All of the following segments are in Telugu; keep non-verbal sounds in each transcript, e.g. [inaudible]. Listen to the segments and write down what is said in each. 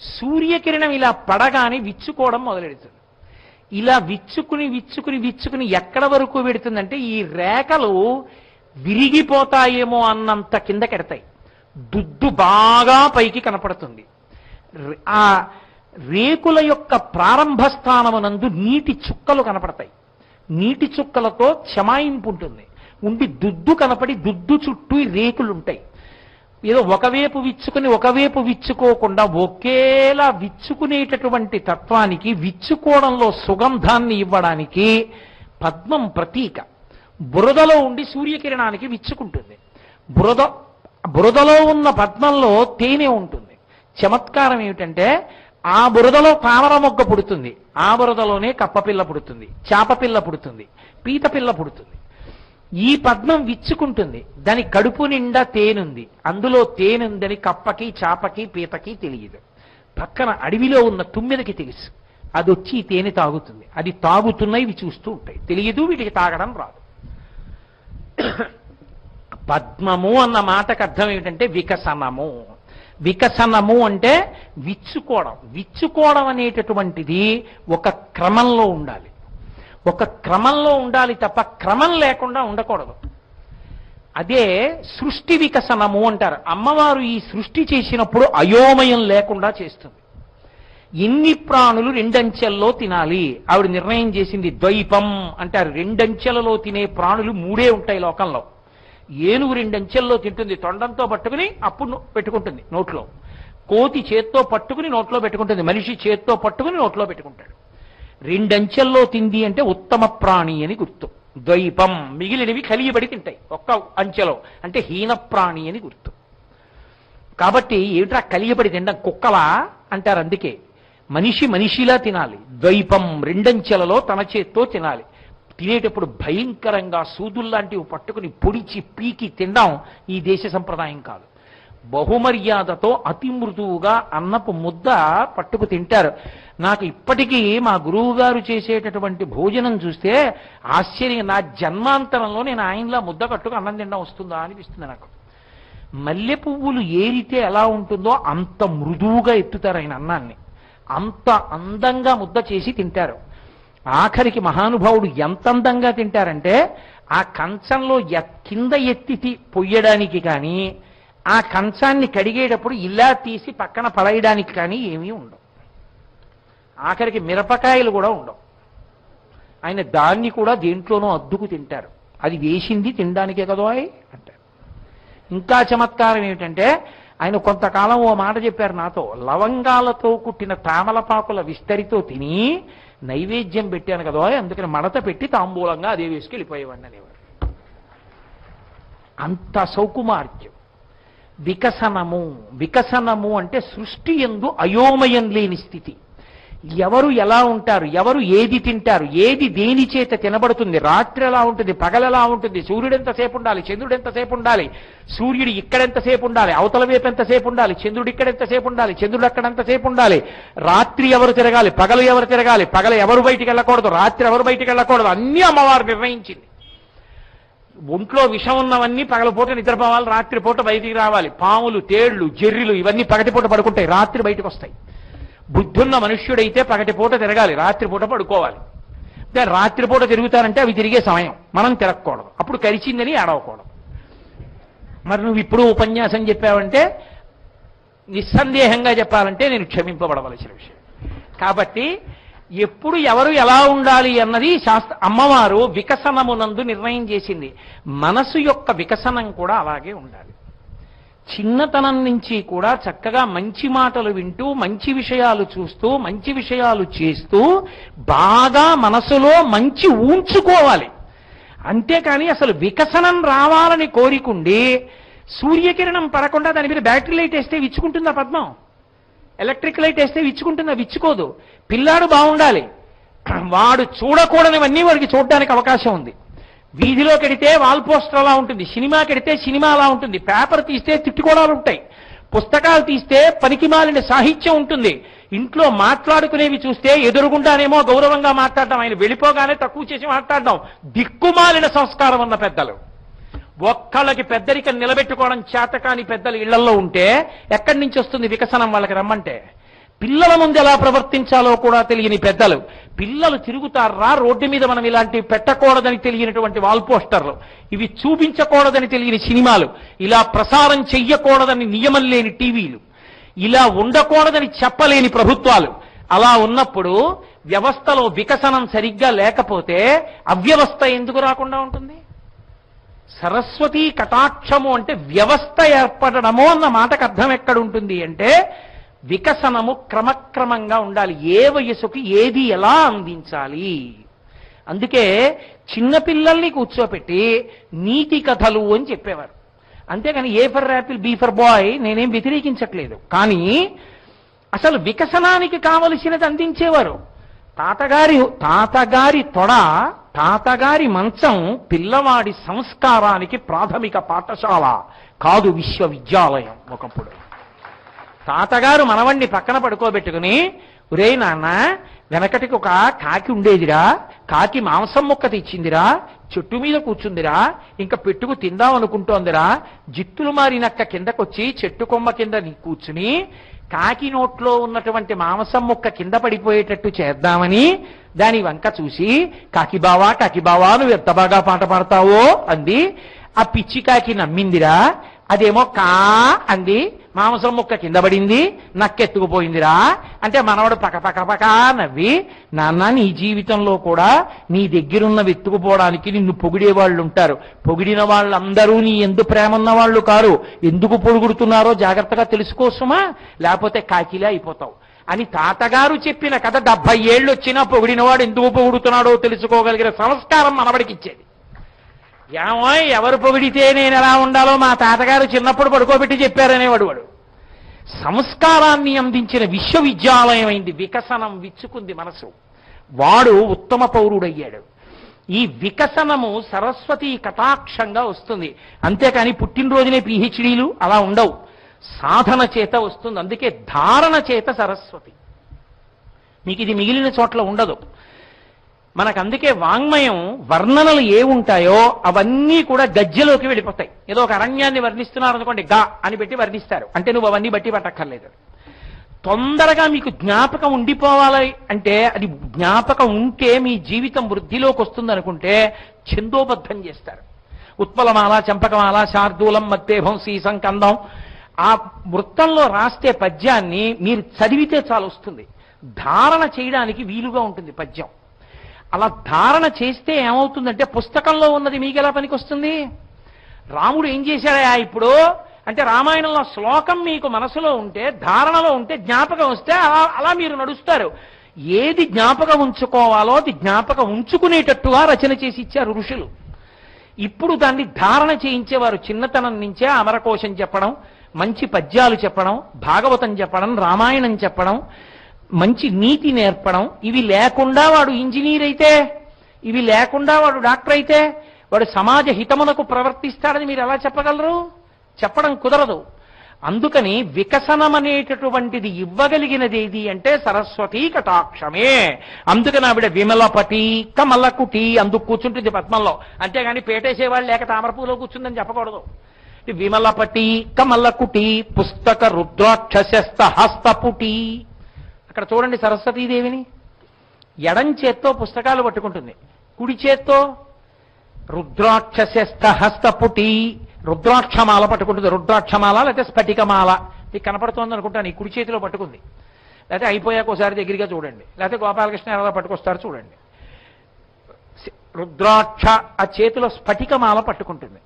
సూర్యకిరణం ఇలా పడగానే విచ్చుకోవడం మొదలెడుతుంది. ఇలా విచ్చుకుని విచ్చుకుని విచ్చుకుని ఎక్కడ వరకు పెడుతుందంటే ఈ రేఖలు విరిగిపోతాయేమో అన్నంత కింద కెడతాయి. దుద్దు బాగా పైకి కనపడుతుంది. ఆ రేకుల యొక్క ప్రారంభ స్థానమునందు నీటి చుక్కలు కనపడతాయి. నీటి చుక్కలతో చమాయింపు ఉంటుంది. ఉండి దుద్దు కనపడి దుద్దు చుట్టూ రేకులుంటాయి. రేకులు ఉంటాయి ఏదో ఒకవైపు విచ్చుకుని ఒకవైపు విచ్చుకోకుండా ఒకేలా విచ్చుకునేటటువంటి తత్వానికి విచ్చుకోవడంలో సుగంధాన్ని ఇవ్వడానికి పద్మం ప్రతీక. బురదలో ఉండి సూర్యకిరణానికి విచ్చుకుంటుంది. బురద బురదలో ఉన్న పద్మంలో తేనె ఉంటుంది. చమత్కారం ఏమిటంటే ఆ బురదలో తామర మొగ్గ పుడుతుంది. ఆ బురదలోనే కప్పపిల్ల పుడుతుంది. చాపపిల్ల పుడుతుంది. పీతపిల్ల పుడుతుంది. ఈ పద్మం విచ్చుకుంటుంది. దాని కడుపు నిండా తేనుంది. అందులో తేనుందని కప్పకి చాపకి పీతకి తెలియదు. పక్కన అడవిలో ఉన్న తుమ్మిదకి తెలుసు. అది వచ్చి ఈ తేనె తాగుతుంది. అది తాగుతున్నాయి ఇవి చూస్తూ ఉంటాయి. తెలియదు వీటికి తాగడం రాదు. పద్మము అన్న మాటకు అర్థం ఏమిటంటే వికసనము. వికసనము అంటే విచ్చుకోవడం. విచ్చుకోవడం అనేటటువంటిది ఒక క్రమంలో ఉండాలి. ఒక క్రమంలో ఉండాలి తప్ప క్రమం లేకుండా ఉండకూడదు. అదే సృష్టి వికసనము అంటారు. అమ్మవారు ఈ సృష్టి చేసినప్పుడు అయోమయం లేకుండా చేస్తుంది. ఎన్ని ప్రాణులు రెండంచెల్లో తినాలి. ఆవిడ నిర్ణయం చేసింది ద్వైపం అంటారు. రెండంచెలలో తినే ప్రాణులు మూడే ఉంటాయి లోకంలో. ఏనుగు రెండంచెల్లో తింటుంది. తొండంతో పట్టుకుని అప్పుడు పెట్టుకుంటుంది నోట్లో. కోతి చేత్తో పట్టుకుని నోట్లో పెట్టుకుంటుంది. మనిషి చేత్తో పట్టుకుని నోట్లో పెట్టుకుంటాడు. రెండంచెల్లో తింది అంటే ఉత్తమ ప్రాణి అని గుర్తు. ద్వైపం. మిగిలినవి కలియబడి తింటాయి. ఒక్క అంచెలో. అంటే హీన ప్రాణి అని గుర్తు. కాబట్టి ఏమిట్రా కలియబడి తినడం? కుక్కలా? అంటారు అందుకే. మనిషి మనిషిలా తినాలి. ద్వైపం రెండంచెలలో తన చేత్తో తినాలి. తినేటప్పుడు భయంకరంగా సూదుల్లాంటివి పట్టుకుని పొడిచి పీకి తినడం ఈ దేశ సంప్రదాయం కాదు. బహుమర్యాదతో అతి మృదువుగా అన్నపు ముద్ద పట్టుకు తింటారు. నాకు ఇప్పటికీ మా గురువు గారు చేసేటటువంటి భోజనం చూస్తే ఆశ్చర్యం. నా జన్మాంతరంలో నేను ఆయనలా ముద్ద కట్టుకు అన్నం తినడం వస్తుందా అనిపిస్తుంది నాకు. మల్లె పువ్వులు ఏరితే ఎలా ఉంటుందో అంత మృదువుగా ఎత్తుతారు ఆయన అన్నాన్ని. అంత అందంగా ముద్ద చేసి తింటారు. ఆఖరికి మహానుభావుడు ఎంత అందంగా తింటారంటే ఆ కంచంలో కింద ఎత్తి పొయ్యడానికి కానీ ఆ కంచాన్ని కడిగేటప్పుడు ఇలా తీసి పక్కన పడేయడానికి కానీ ఏమీ ఉండవు. ఆఖరికి మిరపకాయలు కూడా ఉండవు. ఆయన దాన్ని కూడా దేంట్లోనో అద్దుకు తింటారు. అది వేసింది తినడానికే కదోయ్ అంటారు. ఇంకా చమత్కారం ఏమిటంటే ఆయన కొంతకాలం ఓ మాట చెప్పారు నాతో. లవంగాలతో కుట్టిన తామలపాకుల విస్తరితో తిని నైవేద్యం పెట్టాను కదా అందుకని మడత పెట్టి తాంబూలంగా అదే వేసుకెళ్ళిపోయేవాడిని అనేవారు అంత సౌకుమార్త్యం వికసనము. వికసనము అంటే సృష్టి ఎందు అయోమయం లేని స్థితి. ఎవరు ఎలా ఉంటారు? ఎవరు ఏది తింటారు? ఏది దేని చేత తినబడుతుంది? రాత్రి ఎలా ఉంటుంది? పగలెలా ఉంటుంది? సూర్యుడు ఎంతసేపు ఉండాలి? చంద్రుడు ఎంతసేపు ఉండాలి? సూర్యుడు ఇక్కడ ఎంతసేపు ఉండాలి? అవతల వైపు ఎంతసేపు ఉండాలి? చంద్రుడు ఇక్కడ ఎంతసేపు ఉండాలి? చంద్రుడు అక్కడ ఎంతసేపు ఉండాలి? రాత్రి ఎవరు తిరగాలి? పగలు ఎవరు తిరగాలి? పగలు ఎవరు బయటికి వెళ్ళకూడదు? రాత్రి ఎవరు బయటికి వెళ్ళకూడదు? అన్ని అమ్మవారు నిర్ణయించింది. ఒంట్లో విషం ఉన్నవన్నీ పగలపూట నిద్రపోవాలి రాత్రిపూట బయటికి రావాలి. పాములు తేళ్ళు జెర్రిలు ఇవన్నీ పగటిపూట పడుకుంటాయి రాత్రి బయటకు వస్తాయి బుద్ధున్న మనుష్యుడైతే పగటిపూట తిరగాలి రాత్రిపూట పడుకోవాలి. రాత్రిపూట తిరుగుతారంటే అవి తిరిగే సమయం. మనం తిరగకూడదు. అప్పుడు కరిచిందని ఏడవకూడదు. మరి నువ్వు ఇప్పుడు ఉపన్యాసం చెప్పావంటే నిస్సందేహంగా చెప్పాలంటే నేను క్షమింపబడవలసిన విషయం. కాబట్టి ఎప్పుడు ఎవరు ఎలా ఉండాలి అన్నది శాస్త్ర అమ్మవారు వికసనమునందు నిర్ణయం చేసింది. మనసు యొక్క వికసనం కూడా అలాగే ఉండాలి. చిన్నతనం నుంచి కూడా చక్కగా మంచి మాటలు వింటూ మంచి విషయాలు చూస్తూ మంచి విషయాలు చేస్తూ బాగా మనసులో మంచి ఉంచుకోవాలి అంతేకాని అసలు వికసనం రావాలని కోరికుండి సూర్యకిరణం పడకుండా దాని మీద బ్యాటరీ లైట్ వేస్తే విచ్చుకుంటుందా పద్మం? ఎలక్ట్రిక్ లైట్ వేస్తే విచ్చుకుంటుందా విచ్చుకోదు. పిల్లాడు బాగుండాలి. [clears throat] వాడు చూడకూడనివన్నీ వాడికి చూడడానికి అవకాశం ఉంది. వీధిలో కడితే వాల్ పోస్టర్ అలా ఉంటుంది సినిమా కడితే సినిమా అలా ఉంటుంది పేపర్ తీస్తే తిట్టుకోవడాలు ఉంటాయి. పుస్తకాలు తీస్తే పనికిమాలిన సాహిత్యం ఉంటుంది. ఇంట్లో మాట్లాడుకునేవి చూస్తే ఎదురుగుండానేమో గౌరవంగా మాట్లాడడం ఆయన వెళ్ళిపోగానే తక్కువ చేసి మాట్లాడడం. దిక్కుమాలిన సంస్కారం ఉన్న పెద్దలు. ఒక్కళ్ళకి పెద్దరికం నిలబెట్టుకోవడం చేతకాని పెద్దలు ఇళ్ళలో ఉంటే ఎక్కడి నుంచి వస్తుంది వికసనం వాళ్ళకి రమ్మంటే? పిల్లల ముందు ఎలా ప్రవర్తించాలో కూడా తెలియని పెద్దలు. పిల్లలు తిరుగుతారా? రోడ్డు మీద మనం ఇలాంటివి పెట్టకూడదని తెలియనటువంటి వాల్ పోస్టర్లు. ఇవి చూపించకూడదని తెలియని సినిమాలు. ఇలా ప్రసారం చెయ్యకూడదని నియమం లేని టీవీలు. ఇలా ఉండకూడదని చెప్పలేని ప్రభుత్వాలు. అలా ఉన్నప్పుడు వ్యవస్థలో వికసనం సరిగ్గా లేకపోతే అవ్యవస్థ ఎందుకు రాకుండా ఉంటుంది? సరస్వతీ కటాక్షము అంటే వ్యవస్థ ఏర్పడము అన్న మాటకు అర్థం ఎక్కడ ఉంటుంది అంటే వికసనము క్రమక్రమంగా ఉండాలి. ఏ వయసుకి ఏది ఎలా అందించాలి? అందుకే చిన్నపిల్లల్ని కూర్చోపెట్టి నీతి కథలు అని చెప్పేవారు. అంతేగాని A for apple B for boy నేనేం వ్యతిరేకించట్లేదు. కానీ అసలు వికసనానికి కావలసినది అందించేవారు. తాతగారి తాతగారి తొడ తాతగారి మంచం పిల్లవాడి సంస్కారానికి ప్రాథమిక పాఠశాల కాదు విశ్వవిద్యాలయం ఒకప్పుడు. తాతగారు మనవణ్ణి పక్కన పడుకోబెట్టుకుని ఒరే నాన్న వెనకటికి ఒక కాకి ఉండేదిరా కాకి మాంసం ముక్క తెచ్చిందిరా చెట్టు మీద కూర్చుందిరా ఇంకా పెట్టుకు తిందాం అనుకుంటోందిరా జిత్తులు మారినక్క కిందకొచ్చి చెట్టు కొమ్మ కింద కూర్చుని కాకి నోట్లో ఉన్నటువంటి మాంసం ముక్క కింద పడిపోయేటట్టు చేద్దామని దాని వంక చూసి కాకిబావా కాకిబావా నువ్వు ఎంత బాగా పాట పాడతావో అంది. ఆ పిచ్చి కాకి నమ్మిందిరా అదేమో కా అంది. మాంసం ముక్క కింద పడింది నక్కెత్తుకుపోయిందిరా. అంటే మనవడు పక పక పక నవ్వి నాన్న నీ జీవితంలో కూడా నీ దగ్గరున్న వెత్తుకుపోవడానికి నిన్ను పొగిడే వాళ్ళు ఉంటారు పొగిడిన వాళ్ళందరూ నీ ఎందు ప్రేమ ఉన్న వాళ్ళు కారు. ఎందుకు పొగుడుతున్నారో జాగ్రత్తగా తెలుసుకోసుమా? లేకపోతే కాకిలే అయిపోతావు. అని తాతగారు చెప్పిన కథ డెబ్బై ఏళ్ళు వచ్చినా పొగిడినవాడు ఎందుకు పొగుడుతున్నాడో తెలుసుకోగలిగిన సంస్కారం మనవడికి ఇచ్చేది ఏమో ఎవరు పొగిడితే నేను ఎలా ఉండాలో మా తాతగారు చిన్నప్పుడు పడుకోబెట్టి చెప్పారనేవాడు వాడు. సంస్కారాన్ని అందించిన విశ్వవిద్యాలయం అయింది వికసనం విచ్చుకుంది మనసు. వాడు ఉత్తమ పౌరుడయ్యాడు. ఈ వికసనము సరస్వతి కటాక్షంగా వస్తుంది. అంతేకాని పుట్టినరోజునే పిహెచ్డీలు అలా ఉండవు. సాధన చేత వస్తుంది. అందుకే ధారణ చేత సరస్వతి. మీకు ఇది మిగిలిన చోట్ల ఉండదు. మనకందుకే వాంగ్మయం వర్ణనలు ఏ ఉంటాయో అవన్నీ కూడా గజ్జెలోకి వెళ్ళిపోతాయి. ఏదో ఒక అరణ్యాన్ని వర్ణిస్తున్నారు అనుకోండి గా అని పెట్టి వర్ణిస్తారు. అంటే నువ్వు అవన్నీ బట్టి పట్టక్కర్లేదు. తొందరగా మీకు జ్ఞాపకం ఉండిపోవాలి అంటే అది జ్ఞాపకం ఉంటే మీ జీవితం వృద్ధిలోకి వస్తుంది అనుకుంటే ఛందోబద్ధం చేస్తారు. ఉత్పలమాల చంపకమాల శార్దూలం మత్తేభం సీసం కందం. ఆ వృత్తంలో రాస్తే పద్యాన్ని మీరు చదివితే చాలు వస్తుంది. ధారణ చేయడానికి వీలుగా ఉంటుంది పద్యం. అలా ధారణ చేస్తే ఏమవుతుందంటే పుస్తకంలో ఉన్నది మీకు ఎలా పనికొస్తుంది? రాముడు ఏం చేశాడయా ఇప్పుడు? అంటే రామాయణంలో శ్లోకం మీకు మనసులో ఉంటే ధారణలో ఉంటే జ్ఞాపకం వస్తే అలా అలా మీరు నడుస్తారు. ఏది జ్ఞాపకం ఉంచుకోవాలో అది జ్ఞాపకం ఉంచుకునేటట్టుగా రచన చేసి ఇచ్చారు ఋషులు. ఇప్పుడు దాన్ని ధారణ చేయించేవారు చిన్నతనం నుంచే అమరకోశం చెప్పడం మంచి పద్యాలు చెప్పడం భాగవతం చెప్పడం రామాయణం చెప్పడం మంచి నీతి నేర్పడం ఇవి లేకుండా వాడు ఇంజనీర్ అయితే ఇవి లేకుండా వాడు డాక్టర్ అయితే వాడు సమాజ హితమునకు ప్రవర్తిస్తాడని మీరు ఎలా చెప్పగలరు? చెప్పడం కుదరదు. అందుకని వికసనమనేటటువంటిది ఇవ్వగలిగినది ఏది అంటే సరస్వతీ కటాక్షమే. అందుకని ఆవిడ విమలపతి కమలకుటి అందుకు కూర్చుంటుంది పద్మంలో. అంతేగాని పేటేసేవాళ్ళు లేక తామరపూలో కూర్చుందని చెప్పకూడదు. విమలపటి కమలకుటి పుస్తక రుద్రాక్షస్త హస్తపుటి. అక్కడ చూడండి సరస్వతీదేవిని. ఎడం చేత్తో పుస్తకాలు పట్టుకుంటుంది. కుడి చేత్తో రుద్రాక్షశస్త హస్తపుటి రుద్రాక్షమాల పట్టుకుంటుంది. రుద్రాక్షమాల లేకపోతే స్ఫటికమాల. మీకు కనపడుతోంది అనుకుంటాను ఈ కుడి చేతిలో పట్టుకుంది. లేకపోతే అయిపోయాక ఒకసారి దగ్గరగా చూడండి. లేకపోతే గోపాలకృష్ణ ఎలా పట్టుకొస్తారు చూడండి. రుద్రాక్ష ఆ చేతిలో స్ఫటికమాల పట్టుకుంటుంది.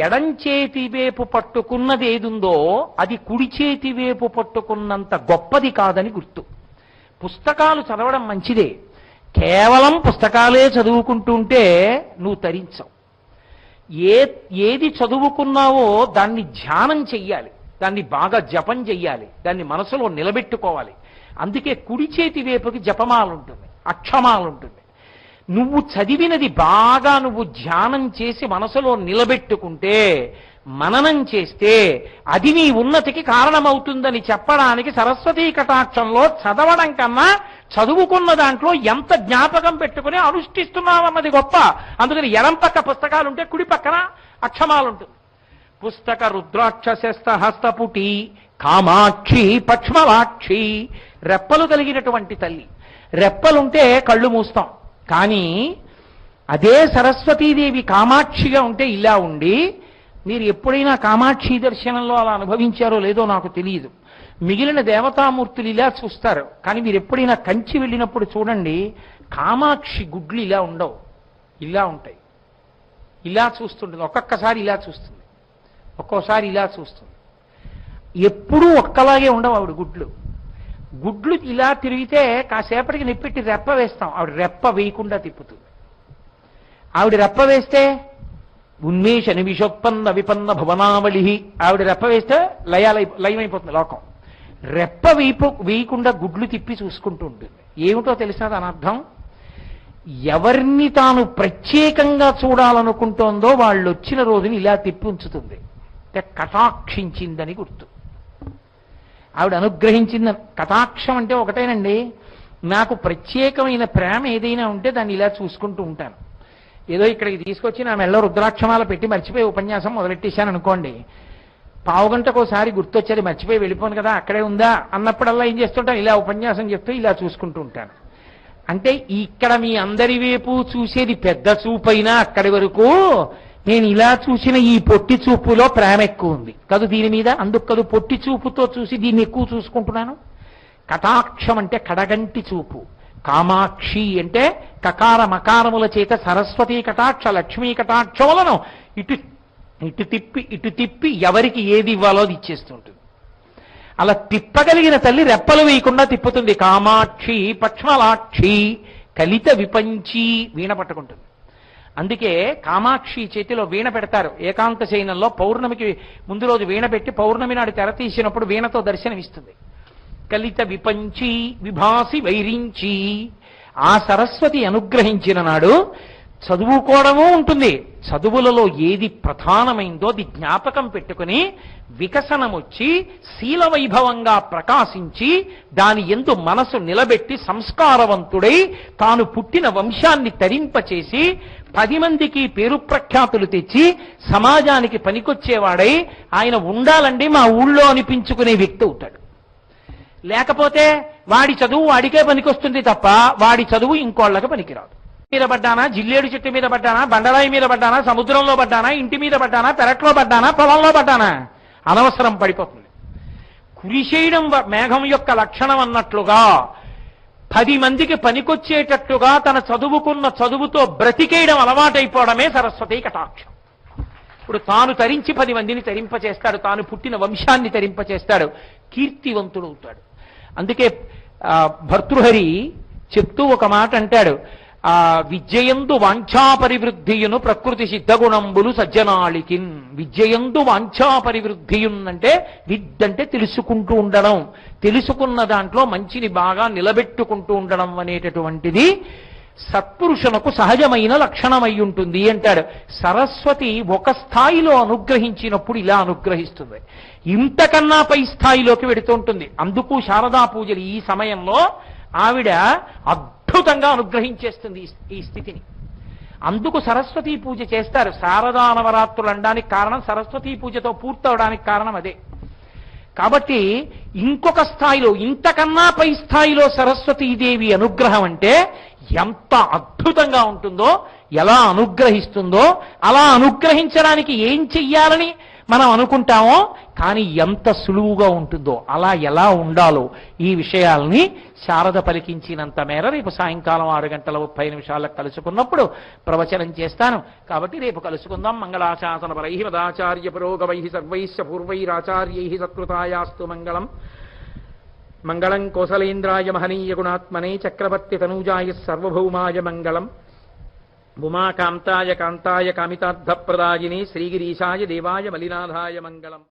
ఎడం చేతి వైపు పట్టుకున్నది ఏదుందో అది కుడి చేతి వైపు పట్టుకున్నంత గొప్పది కాదని గుర్తు. పుస్తకాలు చదవడం మంచిదే. కేవలం పుస్తకాలే చదువుకుంటుంటే నువ్వు తరించవు. ఏ ఏది చదువుకున్నావో దాన్ని ధ్యానం చెయ్యాలి. దాన్ని బాగా జపం చెయ్యాలి. దాన్ని మనసులో నిలబెట్టుకోవాలి. అందుకే కుడి చేతి వైపుకి జపమాలుంటుంది ఉంటుంది ఉంటుంది నువ్వు చదివినది బాగా నువ్వు ధ్యానం చేసి మనసులో నిలబెట్టుకుంటే మననం చేస్తే అది నీ ఉన్నతికి కారణమవుతుందని చెప్పడానికి సరస్వతీ కటాక్షంలో చదవడం కన్నా చదువుకున్న దాంట్లో ఎంత జ్ఞాపకం పెట్టుకుని అనుష్ఠిస్తున్నామన్నది గొప్ప. అందుకని ఎడం పక్క పుస్తకాలు ఉంటే కుడి పక్కన అక్షమాలు ఉంటుంది పుస్తక రుద్రాక్షస్త హస్తపుటి కామాక్షి పక్ష్మలాక్షి రెప్పలు కలిగినటువంటి తల్లి. రెప్పలుంటే కళ్ళు మూస్తాం. కానీ అదే సరస్వతీదేవి కామాక్షిగా ఉంటే ఇలా ఉండి మీరు ఎప్పుడైనా కామాక్షి దర్శనంలో అలా అనుభవించారో లేదో నాకు తెలియదు. మిగిలిన దేవతామూర్తులు ఇలా చూస్తారు. కానీ మీరు ఎప్పుడైనా కంచి వెళ్ళినప్పుడు చూడండి కామాక్షి గుడ్లు ఇలా ఉండవు. ఇలా ఉంటాయి. ఇలా చూస్తుంటుంది. ఒక్కొక్కసారి ఇలా చూస్తుంది. ఒక్కోసారి ఇలా చూస్తుంది. ఎప్పుడూ ఒక్కలాగే ఉండవు ఆవిడ గుడ్లు. గుడ్లు ఇలా తిరిగితే కాసేపటికి నిప్పెట్టి రెప్ప వేస్తాం. ఆవిడ రెప్ప వేయకుండా తిప్పుతుంది. ఆవిడ రెప్ప వేస్తే ఉన్మేష నిమిషోత్పన్న విపన్న భువనావళి ఆవిడ రెప్ప వేస్తే లయాలై లయమైపోతుంది లోకం. రెప్ప వేయిపో వేయకుండా గుడ్లు తిప్పి చూసుకుంటూ ఉంటుంది ఏమిటో తెలిసిన దాని అర్థం ఎవరిని తాను ప్రత్యేకంగా చూడాలనుకుంటోందో వాళ్ళు వచ్చిన రోజుని ఇలా తిప్పి ఉంచుతుంది. అంటే కటాక్షించిందని గుర్తు. ఆవిడ అనుగ్రహించింది. కటాక్షం అంటే ఒకటేనండి. నాకు ప్రత్యేకమైన ప్రేమ ఏదైనా ఉంటే దాన్ని ఇలా చూసుకుంటూ ఉంటాను. ఏదో ఇక్కడికి తీసుకొచ్చి నా మెళ్ళ రుద్రాక్షమాల పెట్టి మర్చిపోయి ఉపన్యాసం మొదలెట్టేశాను అనుకోండి. పావు ఒకసారి గుర్తొచ్చేది మర్చిపోయి వెళ్ళిపోను కదా అక్కడే ఉందా? అన్నప్పుడల్లా ఏం చేస్తుంటాను? ఇలా ఉపన్యాసం చెప్తూ ఇలా చూసుకుంటూ ఉంటాను. అంటే ఇక్కడ మీ అందరి వైపు చూసేది పెద్ద చూపైనా అక్కడి వరకు నేను ఇలా చూసిన ఈ పొట్టి చూపులో ప్రేమ ఎక్కువ ఉంది. కదు దీని మీద? అందుకు కదు పొట్టి చూపుతో చూసి దీన్ని ఎక్కువ చూసుకుంటున్నాను? కటాక్షం అంటే కడగంటి చూపు. కామాక్షి అంటే కకార మకారముల చేత సరస్వతి కటాక్ష లక్ష్మీ కటాక్షములను ఇటు ఇటు తిప్పి ఇటు తిప్పి ఎవరికి ఏది ఇవ్వాలో అది ఇచ్చేస్తుంటుంది. అలా తిప్పగలిగిన తల్లి రెప్పలు వేయకుండా తిప్పుతుంది. కామాక్షి పక్ష్మలాక్షి కలిత విపంచి వీణ పట్టుకుంటుంది. అందుకే కామాక్షి చేతిలో వీణ పెడతారు. ఏకాంత శయనంలో పౌర్ణమికి ముందు రోజు వీణ పెట్టి పౌర్ణమి నాడు తెర తీసినప్పుడు వీణతో దర్శనమిస్తుంది. కలిత విపంచి విభాసి వైరించి. ఆ సరస్వతి అనుగ్రహించిన నాడు చదువుకోవడము ఉంటుంది. చదువులలో ఏది ప్రధానమైందో అది జ్ఞాపకం పెట్టుకుని వికసనమొచ్చి శీల వైభవంగా ప్రకాశించి దాని ఎందు మనసు నిలబెట్టి సంస్కారవంతుడై తాను పుట్టిన వంశాన్ని తరింపచేసి పది మందికి పేరు ప్రఖ్యాతులు తెచ్చి సమాజానికి పనికొచ్చేవాడై ఆయన ఉండాలండి మా ఊళ్ళో అనిపించుకునే వ్యక్తి అవుతాడు. లేకపోతే వాడి చదువు వాడికే పనికొస్తుంది తప్ప వాడి చదువు ఇంకోళ్ళకి పనికిరాదు. మీద పడ్డానా జిల్లేడు చెట్టు మీద పడ్డానా బండరాయి మీద పడ్డానా సముద్రంలో పడ్డానా ఇంటి మీద పడ్డానా పెరట్లో పడ్డానా పొలంలో పడ్డానా? అనవసరం పడిపోతుంది. కురిసేయడం మేఘం యొక్క లక్షణం అన్నట్లుగా పది మందికి పనికొచ్చేటట్టుగా తన చదువుకున్న చదువుతో బ్రతికేయడం అలవాటైపోవడమే సరస్వతి కటాక్షం. ఇప్పుడు తాను తరించి పది మందిని తరింపచేస్తాడు తాను పుట్టిన వంశాన్ని తరింపచేస్తాడు కీర్తివంతుడవుతాడు. అందుకే భర్తృహరి చెప్తూ ఒక మాట అంటాడు. ఆ విద్యయందు వాంఛాపరివృద్ధియును ప్రకృతి సిద్ధగుణంబులు సజ్జనాళికిన్. విద్యయందు వాంఛాపరివృద్ధియున్ అంటే విద్ అంటే తెలుసుకుంటూ ఉండడం. తెలుసుకున్న దాంట్లో మంచిని బాగా నిలబెట్టుకుంటూ ఉండడం అనేటటువంటిది సత్పురుషునకు సహజమైన లక్షణమై ఉంటుంది అంటాడు. సరస్వతి ఒక స్థాయిలో అనుగ్రహించినప్పుడు ఇలా అనుగ్రహిస్తుంది. ఇంతకన్నా పై స్థాయిలోకి వెడుతుంటుంది అందుకు శారదా పూజలు ఈ సమయంలో ఆవిడ అద్భుతంగా అనుగ్రహించేస్తుంది ఈ- ఈ స్థితిని. అందుకు సరస్వతీ పూజ చేస్తారు. శారదా నవరాత్రులు అనడానికి కారణం సరస్వతీ పూజతో పూర్తవడానికి కారణం అదే. కాబట్టి ఇంకొక స్థాయిలో ఇంతకన్నా పై స్థాయిలో సరస్వతీదేవి అనుగ్రహం అంటే ఎంత అద్భుతంగా ఉంటుందో ఎలా అనుగ్రహిస్తుందో అలా అనుగ్రహించడానికి ఏం చెయ్యాలని మనం అనుకుంటామో కానీ ఎంత సులువుగా ఉంటుందో అలా ఎలా ఉండాలో ఈ విషయాల్ని శారద పలికించినంత మేర రేపు సాయంకాలం ఆరు గంటల ముప్పై నిమిషాలకు కలుసుకున్నప్పుడు ప్రవచనం చేస్తాను. కాబట్టి రేపు కలుసుకుందాం. మంగళాశాసన పరై మదాచార్య పురోగవై సర్వైశ్చ పూర్వైరాచార్యై సత్కృతాయాస్తు మంగళం. మంగళం కోసలేంద్రాయ మహనీయ గుణాత్మనే చక్రవర్తి తనూజాయ సర్వభౌమాయ మంగళం. ఉమాకాంతాయ కాంతాయ కామితార్థప్రదాయిని శ్రీగిరీశాయ దేవాయ మలినాథాయ మంగళం